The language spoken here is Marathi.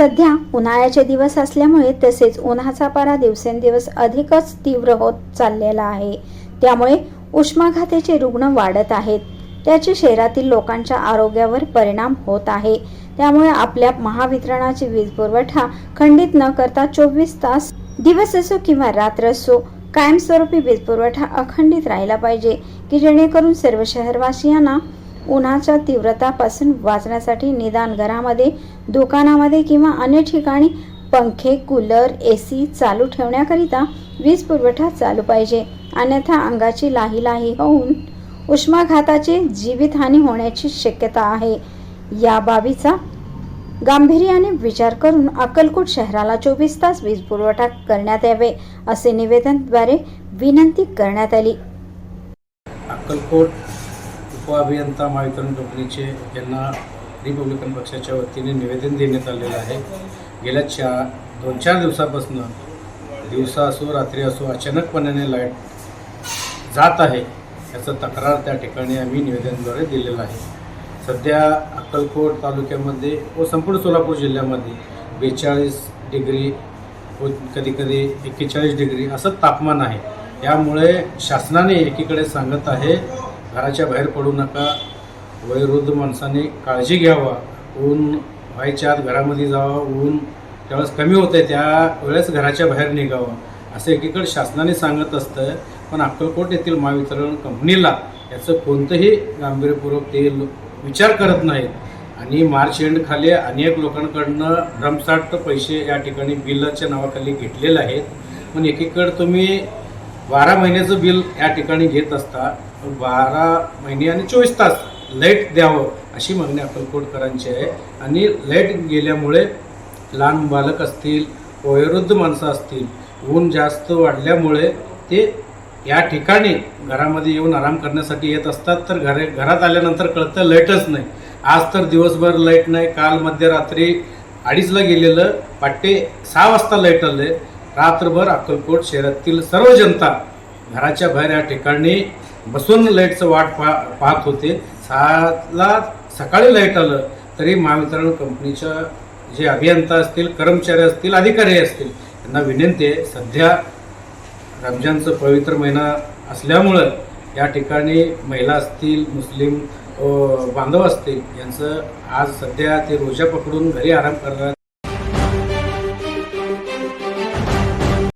सध्या उन्हाळ्याचे दिवस असल्यामुळे तसेच उन्हाचा पारा दिवसेंदिवस अधिकच तीव्र होत चाललेला आहे. त्यामुळे उष्माघाताचे रुग्ण वाढत आहेत. त्याचे शहरातील लोकांच्या आरोग्यावर परिणाम होत आहे. त्यामुळे आपल्या महावितरणाची वीज पुरवठा खंडित न करता चोवीस तास दिवस असो किंवा रात्र असो कायमस्वरूपी वीज पुरवठा अखंडित राहिला पाहिजे की जेणेकरून सर्व शहरवासियांना उन्हाच्या तीव्रतापासून वाचण्यासाठी निदान घरामध्ये दुकानामध्ये किंवा अन्य ठिकाणी पंखे कूलर ए सी चालू ठेवण्याकरिता वीज पुरवठा चालू पाहिजे. अन्यथा अंगाची लाही लाही होऊन उष्माघाताची जीवितहानी होण्याची शक्यता आहे. या बाबीचा गांभीर्याने विचार करून अक्कलकोट शहराला चोवीस तास वीज पुरवठा करण्यात यावे असे निवेदनद्वारे विनंती करण्यात आली. अक्कलकोट उपअभियंता महावितरण कंपनीचे यांना रिपब्लिकन पक्षाच्या वतीने निवेदन देण्यात आलेलं आहे. गेल्या चार दोन चार दिवसापासून दिवसा असो रात्री असो अचानकपणाने लाइट जात आहे याचं तक्रार त्या ठिकाणी आम्ही निवेदनद्वारे दिलेलं आहे. सध्या अक्कलकोट तालुक्यामध्ये व संपूर्ण सोलापूर जिल्ह्यामध्ये बेचाळीस डिग्री व कधीकधी एक्केचाळीस डिग्री असं तापमान आहे. यामुळे शासनाने एकीकडे सांगत आहे घराच्या बाहेर पडू नका. वयोवृद्ध माणसाने काळजी घ्यावा. ऊन व्हायच्या आत घरामध्ये जावं. ऊन त्यावेळेस कमी होतं त्या वेळेस घराच्या बाहेर निघावं. असं एकीकडे शासनाने सांगत असतं. पण अक्कलकोट येथील महावितरण कंपनीला याचं कोणतंही गांभीर्यपूर्वक ते विचार करत नाहीत. आणि मार्च एंड खाली अनेक लोकांकडनं भ्रमसाठ पैसे या ठिकाणी बिलाच्या नावाखाली घेतलेले आहेत. पण एकीकडे तुम्ही बारा महिन्याचं बिल या ठिकाणी घेत असता बारा महिने आणि चोवीस तास लाइट द्यावं अशी मागणी अक्कलकोटकरांची आहे. आणि लाइट गेल्यामुळे लहान बालक असतील वयोवृद्ध माणसं असतील ऊन जास्त वाढल्यामुळे ते या ठिकाणी घरामध्ये येऊन आराम करण्यासाठी येत असतात. तर घरे घरात आल्यानंतर कळतं लाईटच नाही. आज तर दिवसभर लाइट नाही काल मध्यरात्री अडीचला गेलेलं पाटे सहा वाजता लाइट आलं रात्रभर अक्कलकोट शहरातील सर्व जनता घराच्या बाहेर या ठिकाणी बसून लाईटचं वाट पा पाहत होते. सहाला सकाळी लाइट आलं तरी महावितरण कंपनीच्या जे अभियंता असतील कर्मचारी असतील अधिकारी असतील यांना विनंती आहे सध्या रमजानचं पवित्र महिना असल्यामुळं या ठिकाणी महिला असतील मुस्लिम बांधव असतील यांचं आज सध्या ते रोजा पकडून घरी आराम करणार